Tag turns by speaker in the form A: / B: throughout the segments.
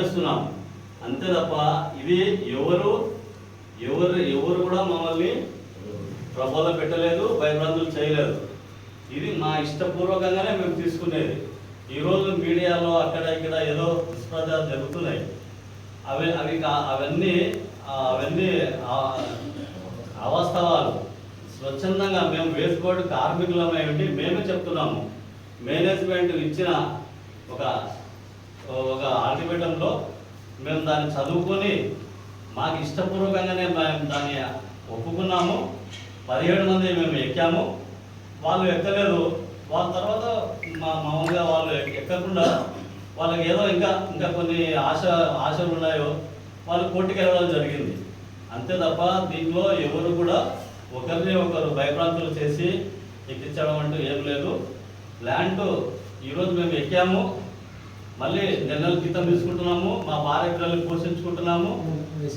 A: చేస్తున్నాం అంతే తప్ప ఇది ఎవరు ఎవరు ఎవరు కూడా మమ్మల్ని ప్రభావ పెట్టలేదు భయభ్రాంతులు చేయలేదు. ఇది మా ఇష్టపూర్వకంగానే మేము తీసుకునేది. ఈరోజు మీడియాలో అక్కడ ఇక్కడ ఏదో దుష్ప్రచారం జరుగుతున్నాయి. అవి అవి కా- అవన్నీ అవన్నీ అవాస్తవాలు. స్వచ్ఛందంగా మేము వేసుకోవడం కార్మికులమేమిటి? మేమే చెప్తున్నాము. మేనేజ్మెంట్ ఇచ్చిన ఒక ఒక ఆల్టిమేటంలో మేము దాన్ని చదువుకొని మాకు ఇష్టపూర్వకంగానే మేము దాన్ని ఒప్పుకున్నాము. పదిహేడు మంది మేము ఎక్కాము. వాళ్ళు ఎక్కలేదు. వాళ్ళ తర్వాత మా మామూలుగా వాళ్ళు ఎక్కకుండా వాళ్ళకి ఏదో ఇంకా ఇంకా కొన్ని ఆశ ఆశలు ఉన్నాయో వాళ్ళు కోర్టుకి వెళ్ళడం జరిగింది. అంతే తప్ప దీంట్లో ఎవరు కూడా ఒకరిని ఒకరు భయప్రాంతులు చేసి ఎక్కించడం అంటూ ఏం లేదు. ల్యాండ్ ఈరోజు మేము ఎక్కాము. మళ్ళీ నెల నెల తీసుకుంటున్నాము మా భార్య పిల్లల్ని పోషించుకుంటున్నాము.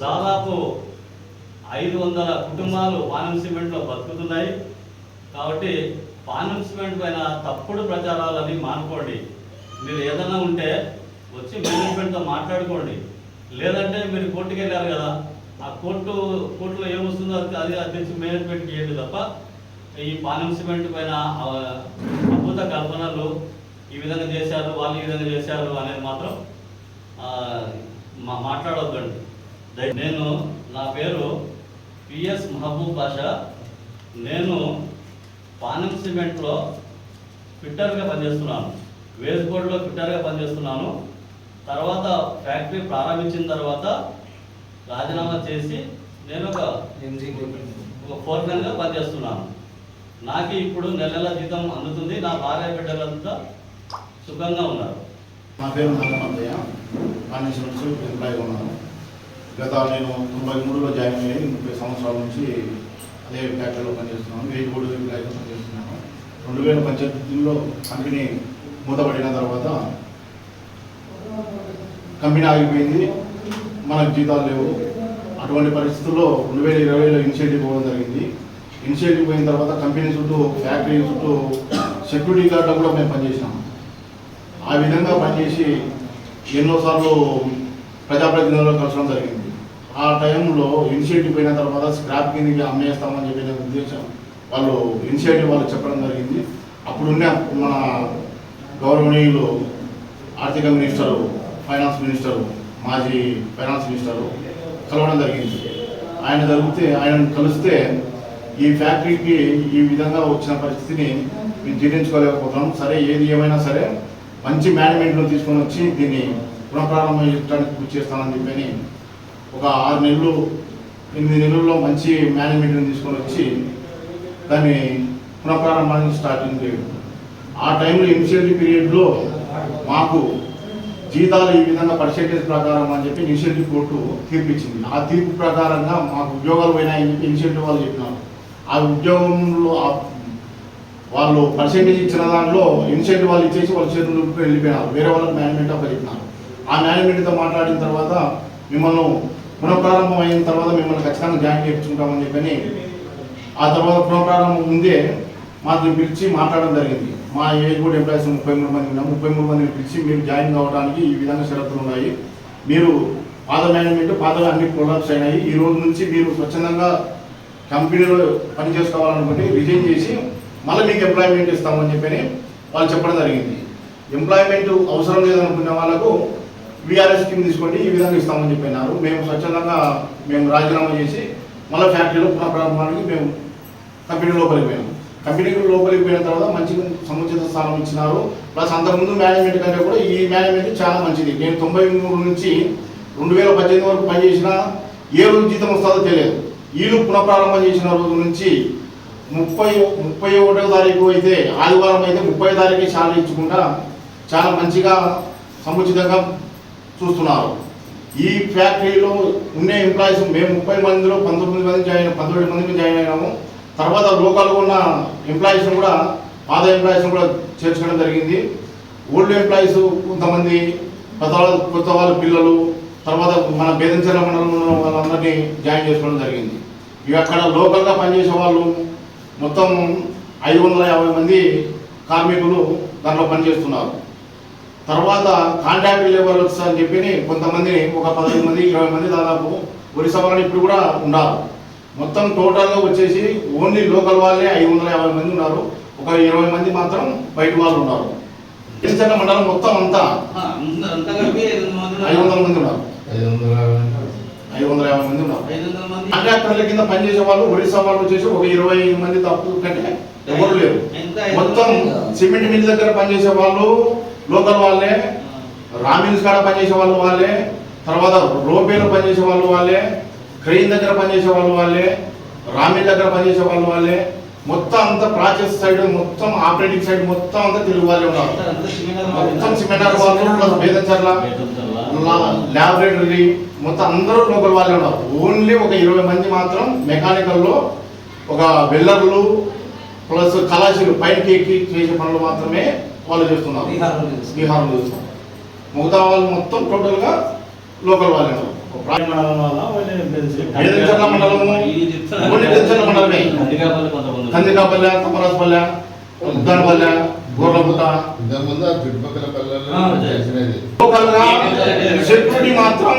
A: దాదాపు ఐదు వందల కుటుంబాలు పానం సిమెంట్లో బతుకుతున్నాయి. కాబట్టి పానం సిమెంట్ పైన తప్పుడు ప్రచారాలని మానుకోండి. మీరు ఏదైనా ఉంటే వచ్చి మేనేజ్మెంట్తో మాట్లాడుకోండి. లేదంటే మీరు కోర్టుకి వెళ్ళారు కదా ఆ కోర్టు కోర్టులో ఏమొస్తుందో అది అది తెచ్చి మేనేజ్మెంట్కి చేయండి తప్ప ఈ పానం సిమెంట్ పైన అద్భుత కల్పనలు ఈ విధంగా చేశారు వాళ్ళు ఈ విధంగా చేశారు అనేది మాత్రం ఆ, మా మాట్లాడొద్దండి. దయ- నేను నా పేరు పిఎస్ మహబూబ్ బాషా. నేను పానం సిమెంట్లో ఫిట్టర్గా పనిచేస్తున్నాను. వేస్ బోర్డులో ఫిట్టర్గా పనిచేస్తున్నాను. తర్వాత ఫ్యాక్టరీ ప్రారంభించిన తర్వాత రాజీనామా చేసి నేను ఒక ఒక ఫోర్మెన్గా పనిచేస్తున్నాను. నాకు ఇప్పుడు నెల నెల జీతం అందుతుంది. నా భార్య బిడ్డలంతా సుఖంగా ఉన్నారు.
B: నా పేరు నల్లమల్లయ్య ఫైనాన్షియల్ నుంచి ఎంప్లాయీగా ఉన్నాను గత నేను తొంభై మూడులో జాయిన్ అయ్యి ముప్పై సంవత్సరాల నుంచి అదే ఫ్యాక్టరీలో పనిచేస్తున్నాను. వెయ్యి బోర్డు ఎంప్లాయీగా పనిచేస్తున్నాను. రెండు వేల పద్దెనిమిదిలో కంపెనీ మూతపడిన తర్వాత కంపెనీ ఆగిపోయింది. మనకు జీతాలు లేవు. అటువంటి పరిస్థితుల్లో రెండు వేల ఇరవైలో ఇనిషియేటివ్ పోవడం జరిగింది. ఇనిషియేటివ్ పోయిన తర్వాత కంపెనీ చుట్టూ ఫ్యాక్టరీ చుట్టూ సెక్యూరిటీ గార్డులో కూడా మేము పనిచేసినాము. ఆ విధంగా పనిచేసి ఎన్నోసార్లు ప్రజాప్రతినిధులను కలచడం జరిగింది. ఆ టైంలో ఇనిషియేటివ్ పోయిన తర్వాత స్క్రాప్ కిందకి అమ్మేస్తామని చెప్పిన ఉద్దేశం వాళ్ళు ఇనిషియేటివ్ వాళ్ళు చెప్పడం జరిగింది. అప్పుడున్న మన గౌరవనీయులు ఆర్థిక మినిస్టరు ఫైనాన్స్ మినిస్టరు మాజీ ఫైనాన్స్ మినిస్టరు కలవడం జరిగింది. ఆయన జరిగితే ఆయన కలిస్తే ఈ ఫ్యాక్టరీకి ఈ విధంగా వచ్చిన పరిస్థితిని మేము జీర్ణించుకోలేకపోతున్నాం. సరే ఏది ఏమైనా సరే మంచి మేనేజ్మెంట్లో తీసుకొని వచ్చి దీన్ని పునఃప్రారంభం చేయడానికి కృషి చేస్తానని చెప్పని ఒక ఆరు నెలలు ఎనిమిది నెలల్లో మంచి మేనేజ్మెంట్ని తీసుకొని వచ్చి దాన్ని పునఃప్రారంభానికి స్టార్టింగ్ చేయడం. ఆ టైంలో ఇనిషియేటివ్ పీరియడ్లో మాకు జీతాలు ఈ విధంగా పర్సెంటేజ్ ప్రకారం అని చెప్పి ఇనిషియేటివ్ కోర్టు తీర్పు ఇచ్చింది ఆ తీర్పు ప్రకారంగా మాకు ఉద్యోగాలు పోయినాయని చెప్పి ఇనిషియేటివ్ వాళ్ళు చెప్పినారు. ఆ ఉద్యోగంలో వాళ్ళు పర్సెంటేజ్ ఇచ్చిన దాంట్లో ఇన్సెంటివ్ వాళ్ళు ఇచ్చేసి వాళ్ళ చేతులు వెళ్ళిపోయినారు. వేరే వాళ్ళకి మేనేజ్మెంట్ అప్పచెప్పినారు ఆ మేనేజ్మెంట్తో మాట్లాడిన తర్వాత మిమ్మల్ని పునఃప్రారంభం అయిన తర్వాత మిమ్మల్ని ఖచ్చితంగా జాయిన్ చేయించుకుంటామని చెప్పని ఆ తర్వాత పునఃప్రారంభం ముందే మాత్రం పిలిచి మాట్లాడడం జరిగింది. మా ఏజ్ బోర్డ్ ఎంప్లాయీస్ ముప్పై మూడు మంది ఉన్నాం. ముప్పై మూడు మందిని పిలిచి మీరు జాయిన్ కావడానికి ఈ విధంగా షరతులు ఉన్నాయి. మీరు పాత మేనేజ్మెంట్ పాత అన్ని ప్రొడక్ట్స్ అయినాయి. ఈ రోజు నుంచి మీరు స్వచ్ఛందంగా కంపెనీలో పని చేసుకోవాలనుకుంటే రిజైన్ చేసి మళ్ళీ మీకు ఎంప్లాయ్మెంట్ ఇస్తామని చెప్పని వాళ్ళు చెప్పడం జరిగింది. ఎంప్లాయ్మెంట్ అవసరం లేదనుకున్న వాళ్ళకు విఆర్ఎస్ స్కీమ్ తీసుకోండి ఈ విధంగా ఇస్తామని చెప్పినారు. మేము స్వచ్ఛందంగా మేము రాజీనామా చేసి మళ్ళీ ఫ్యాక్టరీలో పునఃప్రారంభానికి మేము కంపెనీ లోపలికి పోయాము కంపెనీ లోపలికి పోయిన తర్వాత మంచి సముచిత స్థానం ఇచ్చినారు. ప్లస్ అంతకుముందు మేనేజ్మెంట్ కంటే కూడా ఈ మేనేజ్మెంట్ చాలా మంచిది. నేను తొంభై మూడు నుంచి రెండు వేల పద్దెనిమిది వరకు పనిచేసిన ఏ రోజు జీతం వస్తుందో తెలియదు. వీళ్ళు పునఃప్రారంభం చేసిన రోజు నుంచి ముప్పై ముప్పై ఒకటో తారీఖు అయితే ఆదివారం అయితే ముప్పై తారీఖు శాలరీ ఇచ్చుకుంటా చాలా మంచిగా సముచితంగా చూస్తున్నారు. ఈ ఫ్యాక్టరీలో ఉండే ఎంప్లాయీస్ మేము ముప్పై మందిలో పంతొమ్మిది మంది జాయిన్ పంతొమ్మిది మందికి జాయిన్ అయినాము. తర్వాత లోకల్గా ఉన్న ఎంప్లాయీస్ కూడా పాత ఎంప్లాయీస్ కూడా చేర్చుకోవడం జరిగింది. ఓల్డ్ ఎంప్లాయీస్ కొంతమంది కొత్త వాళ్ళ కొత్త వాళ్ళ పిల్లలు తర్వాత మన బేదంచెల మండలంలో వాళ్ళందరినీ జాయిన్ చేసుకోవడం జరిగింది. ఇక అక్కడ లోకల్గా పనిచేసే వాళ్ళు మొత్తం ఐదు వందల యాభై మంది కార్మికులు దాంట్లో పనిచేస్తున్నారు. తర్వాత కాంట్రాక్ట్ లేబర్స్ అని చెప్పి కొంతమంది ఒక పదహైదు మంది ఇరవై మంది దాదాపు ఒరిస్సా వాళ్ళు ఇప్పుడు కూడా ఉన్నారు. మొత్తం టోటల్గా వచ్చేసి ఓన్లీ లోకల్ వాళ్ళే ఐదు వందల యాభై మంది ఉన్నారు. ఒక ఇరవై మంది మాత్రం బయట వాళ్ళు ఉన్నారు. మండలం మొత్తం అంతా
A: ఐదు వందల మంది
B: ఐదు
A: ఉన్నారు.
C: ఐదు వందల
B: యాభై మంది ఉన్నారు.
A: ఐదు వందల మంది.
B: కాంట్రాక్టర్ల కింద పనిచేసే వాళ్ళు ఒరిస్సా వాళ్ళు వచ్చేసి ఒక ఇరవై మంది తప్పు కంటే ఎవరు లేరు. మొత్తం సిమెంట్ మిల్ దగ్గర పనిచేసే వాళ్ళు లోకల్ వాళ్ళే రామిన్స్ కాడ పనిచేసే వాళ్ళు వాళ్ళే తర్వాత రోపేలో పనిచేసే వాళ్ళు వాళ్ళే క్రెయిన్ దగ్గర పనిచేసే వాళ్ళు వాళ్ళే రామిల్ దగ్గర పనిచేసే వాళ్ళు వాళ్ళే. మొత్తం అంతా ప్రాసెస్ సైడ్ మొత్తం ఆపరేటింగ్ సైడ్ మొత్తం అంతా తెలుగు వాళ్ళే ఉన్నారు. మొత్తం సిమెంట్ వాళ్ళు ప్లస్ బేదంచర్ల. ల్యాబొరేటరీ మొత్తం అందరూ లోకల్ వాళ్ళే ఉన్నారు. ఓన్లీ ఒక ఇరవై మంది మాత్రం మెకానికల్లో ఒక వెల్లర్లు ప్లస్ కళాశీలు పైకి ఎక్కి చేసే పనులు మాత్రమే వాళ్ళు చేస్తున్నారు.
D: బీహార్లో చేస్తున్నారు.
B: మిగతా వాళ్ళు మొత్తం టోటల్గా లోకల్ వాళ్ళే ఉన్నారు. మండలము మండలమే.
A: కందికాపల్లె
B: తమరాజపల్లె ఉద్దానపల్లె సెక్యూరిటీ మాత్రం?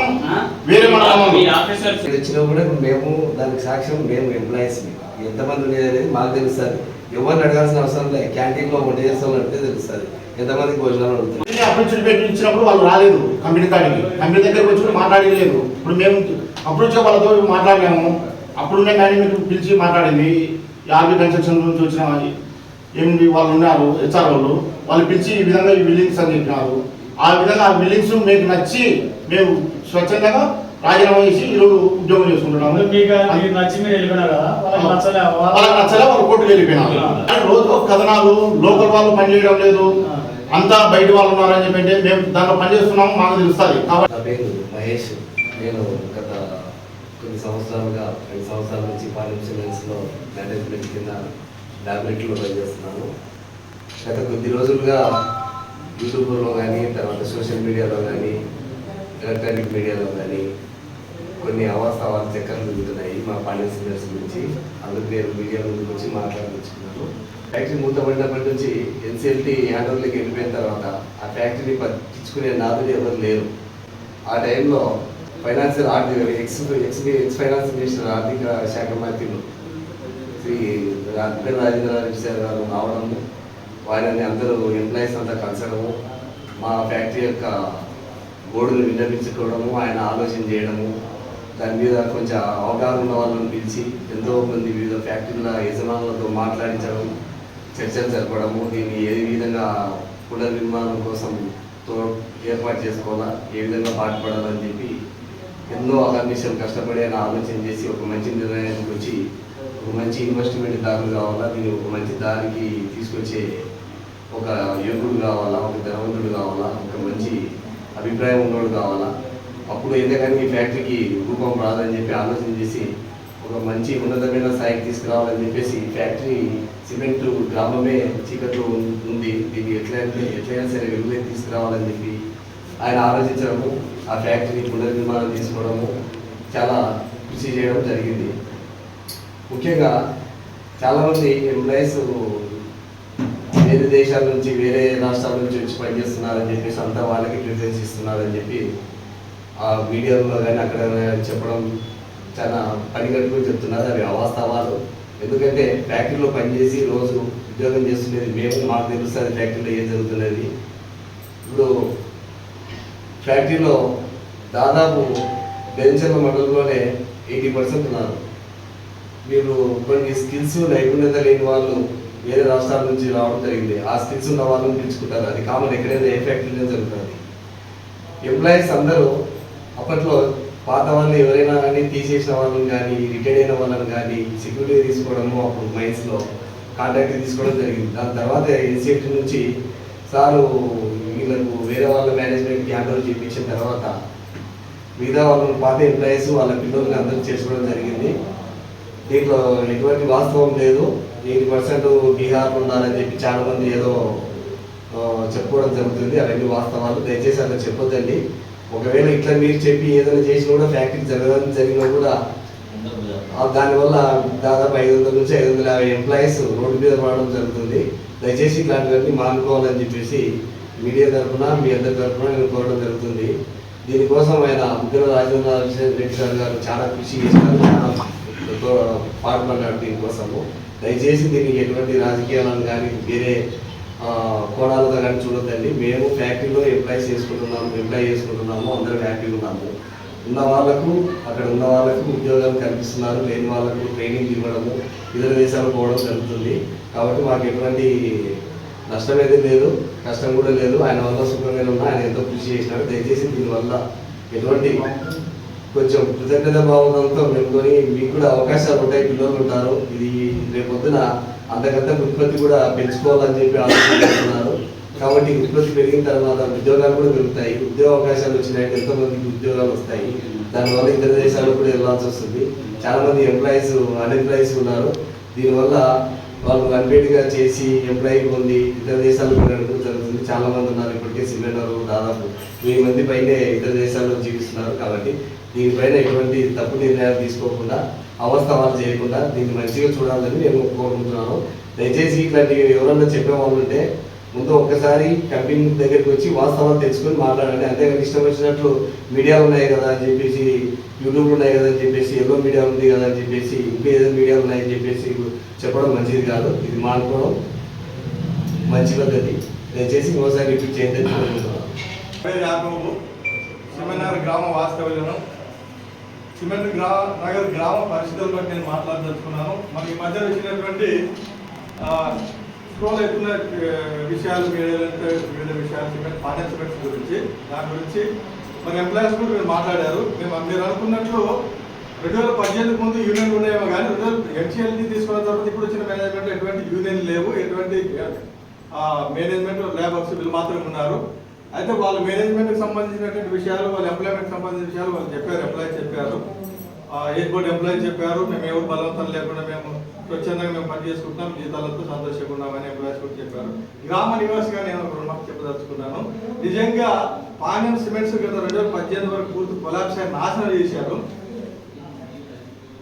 B: వేరే మండలంలో
A: మీ ఆఫీసర్స్.
D: ఇక్కడ వచ్చినప్పుడు మేము దానికి సాక్ష్యం మేము ఎంప్లాయీస్ ఎంతమంది ఉండేది అనేది మాకు తెలుస్తుంది. ఎవరిని అడగాల్సిన అవసరం లేదు. క్యాంటీన్లో వంట చేస్తాం అంటే తెలుస్తుంది. ఎంతమందికి భోజనాలు అడుగుతుంది
B: అప్రోచ్ పెట్టి ఇచ్చినప్పుడు వాళ్ళు రాలేదు కంపెనీ కాడికి. కంపెనీ దగ్గరకు వచ్చి కూడా మాట్లాడలేదు. ఇప్పుడు మేము అప్రోచ్ వాళ్ళతో మాట్లాడాము అప్పుడున్న మేనేజ్మెంట్ పిలిచి మాట్లాడింది. ఆర్బీ కన్స్ట్రక్షన్ నుంచి వచ్చిన ఏమి వాళ్ళు ఉన్నారు హెచ్ఆర్ వాళ్ళు వాళ్ళు పిలిచి ఈ విధంగా ఈ బిల్డింగ్స్ అని చెప్పినారు. ఆ విధంగా ఆ బిల్డింగ్స్ మీకు నచ్చి మేము స్వచ్ఛందంగా రాజీనామా చేసి ఈరోజు ఉద్యోగం చేసుకుంటున్నాము.
E: మీకు మీకు నచ్చి మీరు వెళ్ళిపోయినారు? కదా వాళ్ళకి నచ్చలే
B: వాళ్ళు కోర్టుకు వెళ్ళిపోయినారు. కానీ రోజు కథనాలు లోకల్ వాళ్ళు పనిచేయడం లేదు. అంతా బయట వాళ్ళు ఉన్నారని చెప్పి అంటే మేము దాంట్లో పనిచేస్తున్నాము మాకు తెలుస్తుంది. కాబట్టి
D: పేరు మహేష్. నేను గత కొన్ని సంవత్సరాలుగా రెండు సంవత్సరాల నుంచి పాలిం సిమెంట్స్లో మేనేజ్మెంట్ కింద ల్యాబొరేటరీలో పనిచేస్తున్నాను గత కొద్ది రోజులుగా యూట్యూబ్లో కానీ తర్వాత సోషల్ మీడియాలో కానీ ఎలక్ట్రానిక్ మీడియాలో కానీ కొన్ని అవాస్తవాలు చక్కర్లు జరుగుతున్నాయి మా పాండ్య సిమెంట్స్ గురించి. అందుకు నేను మీడియా ముందుకు వచ్చి మాట్లాడుకుంటున్నాను. ఫ్యాక్టరీ మూతపడినప్పటి నుంచి ఎన్సీఎల్టీ హ్యాండ్ఓవర్లోకి వెళ్ళిపోయిన తర్వాత ఆ ఫ్యాక్టరీని పట్టించుకునే నాదులు ఎవరు లేరు. ఆ టైంలో ఫైనాన్షియల్ ఆర్థిక ex ex ex finance minister ఆర్థిక శాఖ మంత్రులు శ్రీ అద్భుత రాజేంద్ర సార్ గారు రావడము వారిని అందరూ ఎంప్లాయీస్ అంతా కలసడము మా ఫ్యాక్టరీ యొక్క బోర్డును విన్నపించుకోవడము ఆయన ఆలోచన చేయడము దాని మీద కొంచెం అవగాహన ఉన్న వాళ్ళని పిలిచి ఎంతో మంది వివిధ ఫ్యాక్టరీల యజమానులతో మాట్లాడించడం చర్చలు జరపడము దీన్ని ఏ విధంగా పునర్నిర్మాణం కోసం తో ఏర్పాటు చేసుకోవాలా ఏ విధంగా పాటుపడాలని చెప్పి ఎన్నో అహర్నిశలు కష్టపడి ఆయన ఆలోచన చేసి ఒక మంచి నిర్ణయానికి వచ్చి ఒక మంచి ఇన్వెస్ట్మెంట్ దారులు కావాలా? దీన్ని ఒక మంచి దారికి తీసుకొచ్చే ఒక యోగుడు కావాలా? ఒక ధనవంతుడు కావాలా? ఒక మంచి అభిప్రాయం ఉన్నోడు కావాలా? అప్పుడు ఎందుకని ఈ ఫ్యాక్టరీకి రూపం రాదని చెప్పి ఆలోచన చేసి ఒక మంచి ఉన్నతమైన స్థాయికి తీసుకురావాలని చెప్పేసి ఫ్యాక్టరీ సిమెంట్ గ్రామమే చీకట్లో ఉంది. దీన్ని ఎట్లయితే ఎట్లయినా సరే వెలుగులే తీసుకురావాలని చెప్పి ఆయన ఆలోచించడము ఆ ఫ్యాక్టరీ పునర్నిర్మాణం తీసుకోవడము చాలా కృషి చేయడం జరిగింది. ముఖ్యంగా చాలామంది ఎంప్లాయీస్ వేరే దేశాల నుంచి వేరే రాష్ట్రాల నుంచి వచ్చి పనిచేస్తున్నారని చెప్పేసి అంతా వాళ్ళకి ప్రిఫరెన్స్ ఇస్తున్నారని చెప్పి ఆ మీడియాలో కానీ అక్కడ చెప్పడం చాలా పని కట్టుకుని చెప్తున్నారు. అవి అవాస్తవాలు. ఎందుకంటే ఫ్యాక్టరీలో పనిచేసి రోజు ఉద్యోగం చేస్తున్నది మేము మాకు తెలుస్తుంది ఫ్యాక్టరీలో ఏం జరుగుతున్నది. ఇప్పుడు ఫ్యాక్టరీలో దాదాపు బెంచర్ల మండలంలోనే ఎయిటీ పర్సెంట్ ఉన్నారు. మీరు కొన్ని స్కిల్స్ నైపుణ్యత లేని వాళ్ళు వేరే రాష్ట్రాల నుంచి రావడం జరిగింది. ఆ స్కిల్స్ ఉన్న వాళ్ళని పిలుచుకుంటారు. అది కామన్ ఎక్కడైనా ఏ ఫ్యాక్టరీలో జరుగుతుంది. ఎంప్లాయీస్ అందరూ అప్పట్లో పాత వాళ్ళు ఎవరైనా కానీ తీసేసిన వాళ్ళని కానీ రిటైర్డ్ అయిన వాళ్ళని కానీ సెక్యూరిటీ తీసుకోవడము అప్పుడు మైన్స్లో కాంట్రాక్ట్ తీసుకోవడం జరిగింది. దాని తర్వాత ఎన్సీఎఫ్టీ నుంచి సారు వీళ్ళకు వేరే వాళ్ళ మేనేజ్మెంట్కి హ్యాండ్ ఓవర్ చేయించిన తర్వాత మిగతా వాళ్ళని పాత ఎంప్లాయీస్ వాళ్ళ పిల్లల్ని అందరూ చేసుకోవడం జరిగింది. దీంట్లో ఎటువంటి వాస్తవం లేదు. ఎయిటీ పర్సెంట్ బీహార్లో ఉన్నారని చెప్పి చాలా మంది ఏదో చెప్పుకోవడం జరుగుతుంది. అవన్నీ వాస్తవాలు. దయచేసి అలా చెప్పొద్దండి. ఒకవేళ ఇట్లా మీరు చెప్పి ఏదైనా చేసినా కూడా ఫ్యాక్టరీ జరగడం జరిగినా కూడా దానివల్ల దాదాపు ఐదు వందల నుంచి ఐదు వందల యాభై ఎంప్లాయీస్ రోడ్డు మీద పడడం జరుగుతుంది. దయచేసి ఇట్లాంటివన్నీ మానుకోవాలని చెప్పేసి మీడియా తరఫున మీ అందరి తరఫున నేను కోరడం జరుగుతుంది. దీనికోసం ఆయన ముగ్గురు రాజేంద్ర రెడ్డి సార్ గారు చాలా కృషి చేశారు. చాలా పాటుపడ్డారు దీనికోసము దయచేసి దీనికి ఎటువంటి రాజకీయాలను కానీ వేరే ఆ, కోణాలతో కానీ చూడొద్దండి. మేము ఫ్యాక్టరీలో ఎంప్లాయ్ చేసుకుంటున్నాము ఎంప్లాయ్ చేసుకుంటున్నాము అందరం హ్యాపీగా ఉన్నాము. ఉన్న వాళ్ళకు అక్కడ ఉన్న వాళ్ళకు ఉద్యోగాలు కల్పిస్తున్నారు. లేని వాళ్ళకు ట్రైనింగ్ ఇవ్వడము ఇతర దేశాలకు పోవడం జరుగుతుంది. కాబట్టి మాకు ఎటువంటి నష్టం అయితే లేదు కష్టం కూడా లేదు. ఆయన వల్ల సుఖంగానే ఉన్నా ఆయన ఎంతో కృషి చేసినారు దయచేసి దీనివల్ల ఎటువంటి కొంచెం కృతజ్ఞత భావంతో మేలుకొని మీకు కూడా అవకాశాలు ఉంటాయి పిల్లలు ఉంటారు. ఇది రేపొద్దున అంతకంతకు ఉత్పత్తి కూడా పెంచుకోవాలని చెప్పి ఆలోచిస్తున్నారు కాబట్టి ఉత్పత్తి పెరిగిన తర్వాత ఉద్యోగాలు కూడా పెరుగుతాయి. ఉద్యోగ అవకాశాలు వచ్చినాయి ఎంతో మందికి ఉద్యోగాలు వస్తాయి. దానివల్ల ఇతర దేశాలకు కూడా వెళ్ళాల్సి వస్తుంది. చాలా మంది ఎంప్లాయీస్ అన్ఎంప్లాయీస్ ఉన్నారు. దీనివల్ల వాళ్ళు కంప్లీట్గా చేసి ఎంప్లాయీ పొంది ఇతర దేశాలకు వెళ్ళడం జరుగుతుంది. చాలా మంది ఉన్నారు ఇప్పటికే సిమెంట్ దాదాపు వెయ్యి మంది పైనే ఇతర దేశాల్లో జీవిస్తున్నారు కాబట్టి దీనిపైన ఎటువంటి తప్పు నిర్ణయాలు తీసుకోకుండా అవస్థావాలు చేయకుండా దీన్ని మంచిగా చూడాలని నేను కోరుకుంటున్నాను. దయచేసి ఇట్లాంటి ఎవరన్నా చెప్పే వాళ్ళు ఉంటే ముందు ఒక్కసారి కంపెనీ దగ్గరికి వచ్చి వాస్తవాలు తెలుసుకొని మాట్లాడండి. అంతేగాని ఇష్టం వచ్చినట్లు మీడియాలు ఉన్నాయి కదా అని చెప్పేసి యూట్యూబ్ ఉన్నాయి కదా అని చెప్పేసి ఎల్లో మీడియా ఉంది కదా అని చెప్పేసి ఇంకా ఏదో మీడియాలు ఉన్నాయని చెప్పేసి చెప్పడం మంచిది కాదు. ఇది మానుకోవడం మంచి పద్ధతి. దయచేసి ఇంకోసారి రిపీట్ చేయండి. కోరుకుంటున్నాను
F: పేరు గ్రామ వాస్తవ్యం సిమెంట్ గ్రా నగర్ గ్రామ పరిస్థితుల బట్టి నేను మాట్లాడదలుచుకున్నాను. మరి ఈ మధ్య వచ్చినటువంటి స్క్రోల్ అవుతున్న విషయాలు మీడియాలంటే వివిధ విషయాలు సిమెంట్ ఫైనాన్స్ గురించి దాని గురించి మన ఎంప్లాయీస్ కూడా మీరు మాట్లాడారు. మేము మీరు అనుకున్నట్లు రెండు వేల పద్దెనిమిది ముందు యూనియన్ ఉన్నాయేమో కానీ రెండు వేల ఎన్సీఎల్టీ తీసుకున్న తర్వాత ఇప్పుడు వచ్చిన మేనేజ్మెంట్ ఎటువంటి యూనియన్ లేవు. ఎటువంటి మేనేజ్మెంట్ లేబర్స్ వీళ్ళు మాత్రమే ఉన్నారు. అయితే వాళ్ళ మేనేజ్మెంట్కి సంబంధించినటువంటి విషయాలు వాళ్ళ ఎంప్లాయ్మెంట్ సంబంధించిన విషయాలు వాళ్ళు చెప్పారు. ఎంప్లాయీ చెప్పారు. ఎయిర్పోర్ట్ ఎంప్లాయీ చెప్పారు. మేము ఎవరు బలవంతం లేకుండా మేము స్వచ్ఛందంగా మేము పని చేసుకుంటాం జీతాలతో సంతోషంగా ఉన్నామని ఎంప్లాయీస్ కూడా చెప్పారు. గ్రామ నివాసిగా నేను ఒక రెండు చెప్పదలుచుకున్నాను. నిజంగా పానం సిమెంట్స్ గత రెండు వేల పద్దెనిమిది వరకు పూర్తి కొలాబ్స్ అయి నాశనం చేశారు.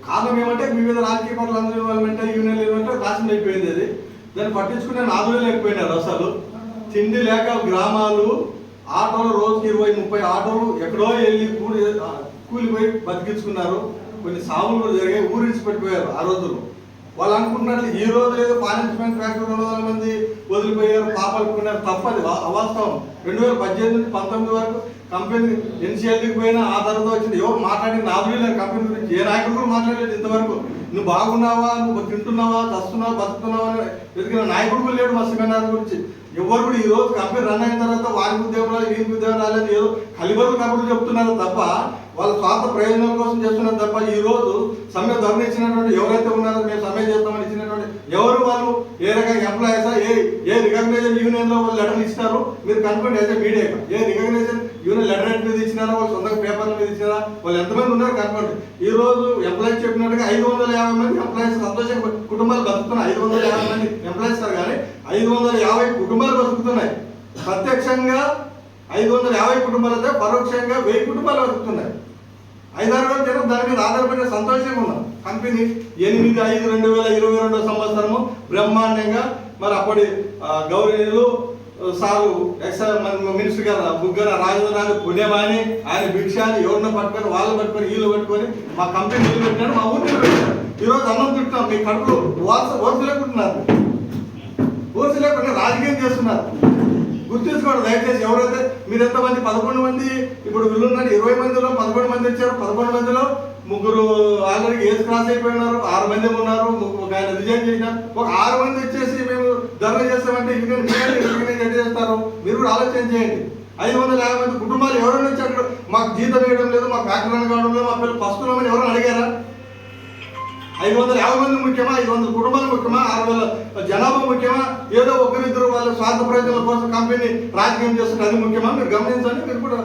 F: కారణం ఏమంటే వివిధ రాజకీయ పార్టీలు అందరూ ఇవ్వాలంటే యూనియన్ ఇవ్వాలంటే నాశనం అయిపోయింది అది. దాన్ని పట్టించుకునే నాదులే లేకపోయినారు అసలు. తిండి లేక గ్రామాలు ఆటోలు రోజుకి ఇరవై ముప్పై ఆటోలు ఎక్కడో వెళ్ళి కూలి కూలిపోయి బతికించుకున్నారు. కొన్ని సాగులు కూడా జరిగాయి ఊరిడిచి పెట్టిపోయారు ఆ రోజుల్లో వాళ్ళు అనుకుంటున్నట్లు ఈ రోజు లేదు పాలించమెంట్ ఫ్యాక్టరీ రెండు వందల మంది వదిలిపోయారు పాపాలు కొన్నారు తప్పది అవాస్తవం. రెండు వేల పద్దెనిమిది నుంచి పంతొమ్మిది వరకు కంపెనీ ఎన్సీఎల్కి పోయినా ఆ తర్వాత వచ్చింది ఎవరు మాట్లాడింది? నాలుగు లేదు కంపెనీ గురించి. ఏ నాయకుడు కూడా మాట్లాడలేదు ఇంతవరకు. నువ్వు బాగున్నావా? నువ్వు తింటున్నావా? చస్తున్నావా? బతుకుతున్నావా? అని వెతికిన నాయకుడు కూడా లేడు మా సిమెంట్ గురించి. ఎవరు కూడా ఈ రోజు కంపెనీ రన్ అయిన తర్వాత వారికి ఉద్యోగం రాలేదు వీరికి ఉద్యోగం రాలేదు ఏదో కలిబరులు కబుర్లు చెప్తున్నారు తప్ప వాళ్ళ స్వార్థ ప్రయోజనం కోసం చేస్తున్నారు తప్ప ఈ రోజు సమ్మె ధరణ ఇచ్చినటువంటి ఎవరైతే ఉన్నారో మేము సమ్మె చేస్తామని ఇచ్చినటువంటి ఎవరు వాళ్ళు? ఏ రకంగా ఎంప్లాయీసా ఏ ఏ రికగ్నైజేషన్ యూనియన్లో వాళ్ళు లెటర్ ఇచ్చినారు? మీరు కనుక్కోండి అయితే media A recognition union letter మీద ఇచ్చినారా? వాళ్ళు సొంతంగా పేపర్ల మీద ఇచ్చినారా? వాళ్ళు ఎంతమంది ఉన్నారు కనుక్కోండి. ఈ రోజు ఎంప్లాయీస్ చెప్పినట్టుగా ఐదు వందల యాభై మంది ఎంప్లాయీస్ సంతోషంగా కుటుంబాలు బతుకుతున్న ఐదు వందల యాభై మంది ఎంప్లాయీస్ సార్ కానీ ఐదు వందల యాభై కుటుంబాలు బతుకుతున్నాయి. ప్రత్యక్షంగా ఐదు వందల యాభై కుటుంబాలతో పరోక్షంగా వెయ్యి కుటుంబాలు బతుకుతున్నాయి. ఐదారు వేల జనం దాని మీద ఆధారపడిన సంతోషంగా ఉన్నాం. కంపెనీ ఎనిమిది ఐదు రెండు వేల ఇరవై రెండో సంవత్సరము బ్రహ్మాండంగా మరి అప్పటి ఆ, సారు ఎక్స్ మినిస్టర్ గారు బుగ్గన రాజధాని పుణ్యమాని ఆయన భిక్షాన్ని ఎవరినో పట్టుకొని వాళ్ళు పట్టుకొని వీళ్ళు పట్టుకొని మా కంపెనీ వీళ్ళు మా ఊరిని పెట్టాడు ఈరోజు అన్నం తింటున్నాం. మీ కడుపులో వాస ఓర్సు లేకుంటున్నారు. లేకుండా రాజకీయం చేస్తున్నారు గుర్తుంచుకోండి దయచేసి ఎవరైతే మీరు ఎంతమంది పదకొండు మంది ఇప్పుడు వీళ్ళున్నారు ఇరవై మందిలో పదకొండు మంది వచ్చారు పదకొండు మందిలో ముగ్గురు ఆల్రెడీ ఏజ్ క్రాస్ అయిపోయినారు ఆరు మంది ఉన్నారు ఒక ఆయన రిజైన్ చేసినారు ఒక ఆరు మంది వచ్చేసి మేము ధర్నా చేస్తామంటే యూనియన్ మీరు యూనియన్ ఎట్ చేస్తారు? మీరు కూడా ఆలోచన చేయండి. ఐదు వందల యాభై మంది కుటుంబాలు ఎవరైనా వచ్చి అక్కడ మాకు జీతం వేయడం లేదు మాకు ఫ్యాక్టరీ కావడం లేదు మా పిల్లలు పస్తులమని ఎవరైనా అడిగారా? ఐదు వందల యాభై మంది ముఖ్యమా? ఐదు వందల కుటుంబాలు ముఖ్యమా? ఆరు వేల జనాభా ముఖ్యమా? ఏదో ఒకరిద్దరు వాళ్ళ స్వార్థ ప్రయోజనాల కోసం కంపెనీ రాజకీయం చేస్తుంటే అది ముఖ్యమా? మీరు గమనించండి మీరు కూడా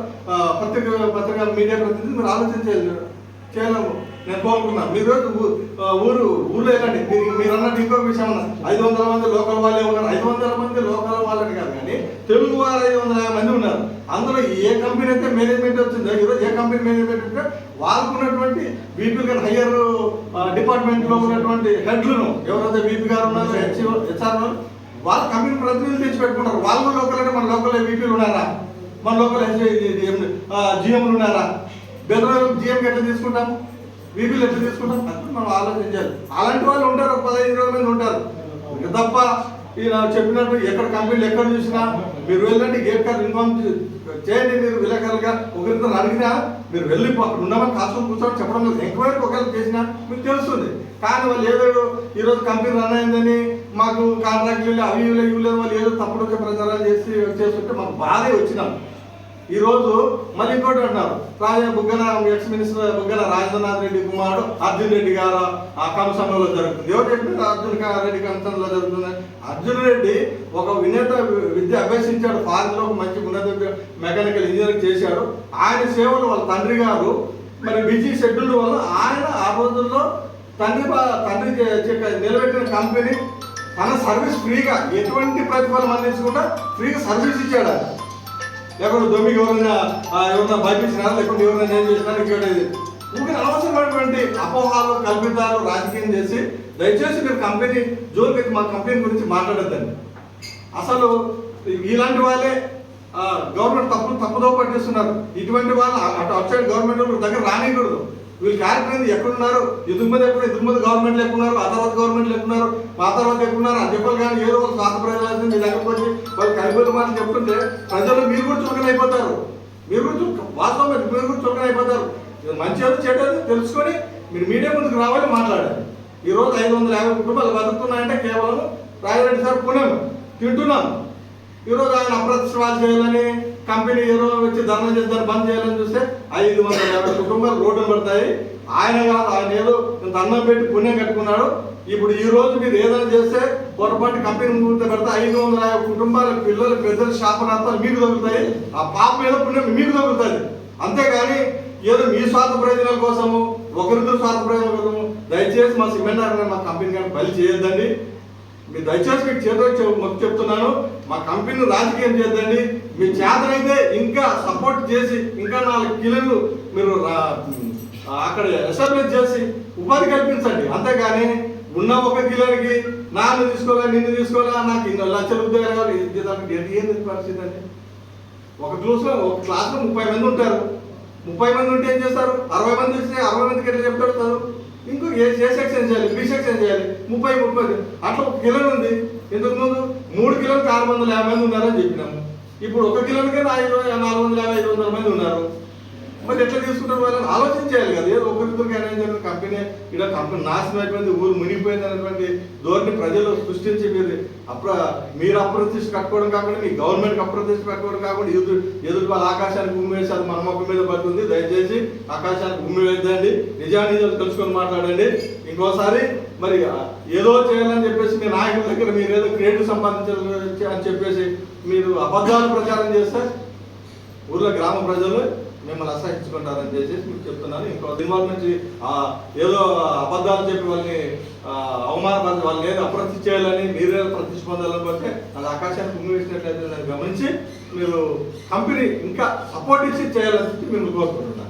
F: పత్రిక పత్రిక మీడియా ప్రతినిధి మీరు ఆలోచన చేయాలి. చేయలేము నేను కోరుకున్నాను మీరు ఊరు ఊర్లో వెళ్ళండి మీరు మీరు అన్నట్టు ఇంకొక విషయం అన్న. ఐదు వందల మంది లోకల్ వాళ్ళే ఉన్నారు. ఐదు వందల మంది లోకల్ వాళ్ళని కాదు కానీ తెలుగు వారు ఐదు వందల యాభై మంది ఉన్నారు. అందులో ఏ కంపెనీ అయితే మేనేజ్మెంట్ వచ్చిందో ఈరోజు ఏ కంపెనీ మేనేజ్మెంట్ ఉంటే వాళ్ళకు ఉన్నటువంటి బీపీ గారు హయ్యర్ డిపార్ట్మెంట్లో ఉన్నటువంటి హెడ్లను ఎవరైతే బీపీ గారు ఉన్నారో హెచ్ఓ హెచ్ఆర్ వాళ్ళ కంపెనీ ప్రతినిధులు తెచ్చి పెట్టుకుంటారు వాళ్ళు లోకల్ అంటే మన లోకల్ వీపీలు ఉన్నారా? మన లోకల్ జిఎంలు ఉన్నారా? బెదర్ జిఎంకి ఎట్లా తీసుకుంటాం బీపీలు ఎట్లా తీసుకుంటాం? అది మనం ఆలోచించాలి. అలాంటి వాళ్ళు ఉంటారు ఒక పదహైదు ఇరవై మంది ఉంటారు. ఇక తప్ప ఈయన చెప్పినట్టు ఎక్కడ కంపెనీలు ఎక్కడ చూసినా మీరు వెళ్ళండి గేట్ కార్డు ఇన్ఫార్మ్ చేయండి మీరు విలేకరులుగా. ఒకరితో అడిగినా మీరు వెళ్ళి అక్కడ ఉన్నామని కాసుకొని కూర్చొని చెప్పడం లేదు. ఎంక్వైరీ ఒకవేళ చేసినా మీకు తెలుస్తుంది. కానీ వాళ్ళు ఏదో ఈరోజు కంపెనీ రన్ అయిందని మాకు కాంట్రాక్ట్లు అవి ఇవ్వలేదు ఇవ్వలేదు వాళ్ళు ఏదో తప్పుడు ప్రచారాలు చేసి చేస్తుంటే మాకు బాధే వచ్చినాం. ఈ రోజు మళ్ళీ ఇంకోటి అంటున్నారు రాజా బుగ్గన ఎక్స్ మినిస్టర్ బుగ్గన రాజేంద్రనాథ్ రెడ్డి కుమారుడు అర్జున్ రెడ్డి గారు ఆ కంసంలో జరుగుతుంది. ఎవరు చెప్పారు అర్జున్ రెడ్డి కంసంలో జరుగుతుంది? అర్జున్ రెడ్డి ఒక వినేత విద్య అభ్యసించాడు ఫారెన్లో మంచి ఉన్నత మెకానికల్ ఇంజనీరింగ్ చేశాడు. ఆయన సేవలు వాళ్ళ తండ్రి గారు మరి బిజీ షెడ్యూల్ వల్ల ఆయన ఆ రోజుల్లో తండ్రి తండ్రి నిలబెట్టిన కంపెనీ తన సర్వీస్ ఫ్రీగా ఎటువంటి ప్రతిఫలం అందించకుండా ఫ్రీగా సర్వీస్ ఇచ్చాడు ఆయన. లేకుంటే దొమ్మికి ఎవరైనా ఎవరైనా భయపించినా లేకుంటే ఎవరైనా ఏం చేసినా ఇక్కడ ఇంకా అనవసరమైనటువంటి అపోహాలు కల్పితాలు రాజకీయం చేసి దయచేసి మీరు కంపెనీ జోలికి మా కంపెనీ గురించి మాట్లాడద్దండి. అసలు ఇలాంటి వాళ్ళే గవర్నమెంట్ తప్పు తప్పుదో పట్టిస్తున్నారు ఇటువంటి వాళ్ళు అటు అవుట్సైడ్ గవర్నమెంట్ దగ్గర రానికూడదు వీళ్ళు క్యారెక్టర్ ఎక్కడున్నారు? ఎదురు ఎక్కడ ఎదురు గవర్నమెంట్లు గవర్నమెంట్ ఆ తర్వాత గవర్నమెంట్ ఎక్కున్నారు మా తర్వాత ఎక్కున్నారు అని చెప్పాలి కానీ ఏదో ఒక స్వార్థ ప్రజలు మీ దగ్గరకు వచ్చి వాళ్ళు కలిపోతే మాటలు చెప్తుంటే ప్రజలు మీరు కూడా చులకన అయిపోతారు. మీరు కూడా వాస్తవం మీరు కూడా చులకన అయిపోతారు. మంచి ఏదో చెడ్డది తెలుసుకొని మీరు మీడియా ముందుకు రావాలి మాట్లాడాలి. ఈ రోజు ఐదు వందల యాభై కుటుంబాలు బతుకుతున్నాయంటే కేవలం రాజరెడ్డి సార్ పుణ్యం తింటున్నాం ఈరోజు ఆయన అప్రతిష్టాలు చేయాలని కంపెనీ ఏదో వచ్చి ధర్నా చేస్తారు బంద్ చేయాలని చూస్తే ఐదు వందల యాభై కుటుంబాలు రోడ్డు పడతాయి. ఆయన కాదు ఆయన ఏదో ఇంత పెట్టి పుణ్యం కట్టుకున్నాడు. ఇప్పుడు ఈ రోజు మీరు ఏదైనా చేస్తే పొరపాటు కంపెనీ ముందు పెడితే ఐదు వందల యాభై కుటుంబాల పిల్లలు పెద్దలు శాపనార్థాలు మీకు దొరుకుతాయి. ఆ పాప మీద పుణ్యం మీకు దొరుకుతుంది. అంతేగాని ఏదో మీ స్వార్థ ప్రయోజనాల కోసము ఒకరిద్దరు స్వార్థ ప్రయోజనాల కోసము దయచేసి మా సిమెంట్ మా కంపెనీ కానీ బలి చేయొద్దండి. మీరు దయచేసి మీకు చేతులకు మొక్కి చెప్తున్నాను. మా కంపెనీని రాజకీయం చేద్దండి మీ చేతనైతే ఇంకా సపోర్ట్ చేసి ఇంకా నాలుగు కిలోలు మీరు రా- అక్కడ ఎస్టాబ్లిష్ చేసి ఉపాధి కల్పించండి. అంతేగాని ఉన్న ఒక కిలోకి నాన్ను తీసుకోవాలా నిన్ను తీసుకోవాలా? నాకు ఇన్ని లక్షల ఉద్యోగాలు ఏం దానికి ఏంది పరిస్థితి అండి? ఒక క్లాస్లో ఒక క్లాస్లో ముప్పై మంది ఉంటారు. ముప్పై మంది ఉంటే ఏం చేస్తారు? అరవై మంది వస్తే అరవై మందికి ఎట్లా చెప్తారు ఇంకో ఏ ఏ సెక్షన్ చేయాలి? బి సెక్షన్ చేయాలి. ముప్పై ముప్పై. అట్లా ఒక కిలో ఉంది. ఇంతకు ముందు? మూడు కిలోలకు ఆరు వందల యాభై మంది ఉన్నారని చెప్పినాము. ఇప్పుడు ఒక కిలోకే ఐదు నాలుగు వందల యాభై ఐదు వందల మంది ఉన్నారు. మరి ఎట్లా తీసుకుంటారు వాళ్ళని? చేయాలి కదా. ఏదో ఒకరిద్దరికి అనేది జరిగిన కంపెనీ ఇక్కడ కంపెనీ నాశనం అయిపోయింది ఊరు మునిగిపోయింది అనేటువంటి ధోరణి ప్రజలు సృష్టించి మీరు అప్ర మీరు అప్రతిష్ట కట్టుకోవడం కాకుండా మీ గవర్నమెంట్కి అప్రతిష్ట కట్టుకోవడం కాకుండా ఎదురు ఎదురు వాళ్ళ ఆకాశానికి భూమి వేసి అది మన మొక్క మీద పడుతుంది. దయచేసి ఆకాశానికి భూమి వేద్దండి. నిజానిజాలు తెలుసుకొని మాట్లాడండి. ఇంకోసారి మరి ఏదో చేయాలని చెప్పేసి మీ నాయకుల దగ్గర మీరు ఏదో క్రియేటివ్ సంపాదించాలని అని చెప్పేసి మీరు అబద్ధాలు ప్రచారం చేస్తే ఊర్లో గ్రామ ప్రజలు మిమ్మల్ని అసహించుకుంటారని చెప్పేసి మీకు చెప్తున్నాను. ఇంకో దీనివల్ల నుంచి ఏదో అబద్ధాలు చెప్పి వాళ్ళని ఆ, అవమానపరిచి వాళ్ళని ఏదో అప్రతి చేయాలని మీరే ప్రతిస్పందాలను బట్టి అది ఆకాశానికి ఉమ్మి వేసినట్లయితే దాన్ని గమనించి మీరు కంపెనీ ఇంకా సపోర్ట్ ఇచ్చి చేయాలని చెప్పి మిమ్మల్ని కోరుకుంటున్నాను.